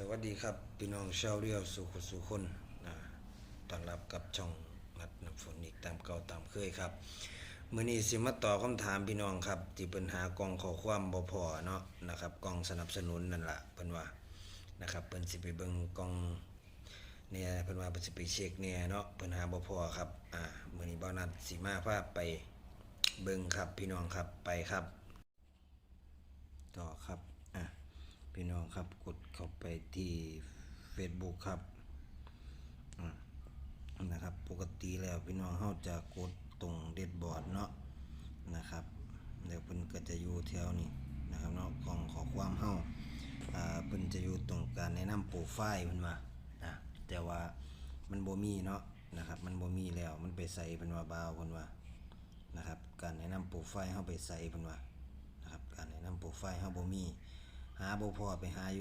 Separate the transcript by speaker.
Speaker 1: สวัสดีครับพี่น้องชาวเรียวสุขสุขคนอ่าต้อนรับกับช่องนัดน้ำฝนอีกตามเก่าตามเคยครับมื้อนี้สิมาตอบคำถามพี่น้องครับที่เพิ่นหากองข้อความบ่พอเนาะนะครับกองสนับสนุนนั่นล่ะเพิ่นว่านะครับเพิ่นสิไปเบิ่งกองเนี่ยเพิ่นว่าเพิ่นสิไปเช็คเนี่ยเนาะเพิ่นหาบ่พอครับอ่ามื้อนี้บ่านัดสิมาพาไปเบิ่งครับพี่น้องครับไปครับ ต่อครับ พี่น้องครับกดเข้าไปที่ Facebook ครับนะครับ ปกติแล้วพี่น้องเฮาจะกดตรงเดดบอร์ดเนาะนะครับเดี๋ยวเพิ่นก็จะอยู่แถวนี้นะครับเนาะกล่องขอความเฮาอ่าเพิ่นจะอยู่ตรงการแนะนำโปรไฟล์เพิ่นว่าอะแต่ว่ามันบ่มีเนาะนะครับมันบ่มีแล้วมันไปใส่เพิ่นว่าบ่าวเพิ่นว่านะครับการแนะนำโปรไฟล์เฮาไปใส่เพิ่นว่านะครับการแนะนำโปรไฟล์เฮาบ่มี หาบ่พอไปหาอยู่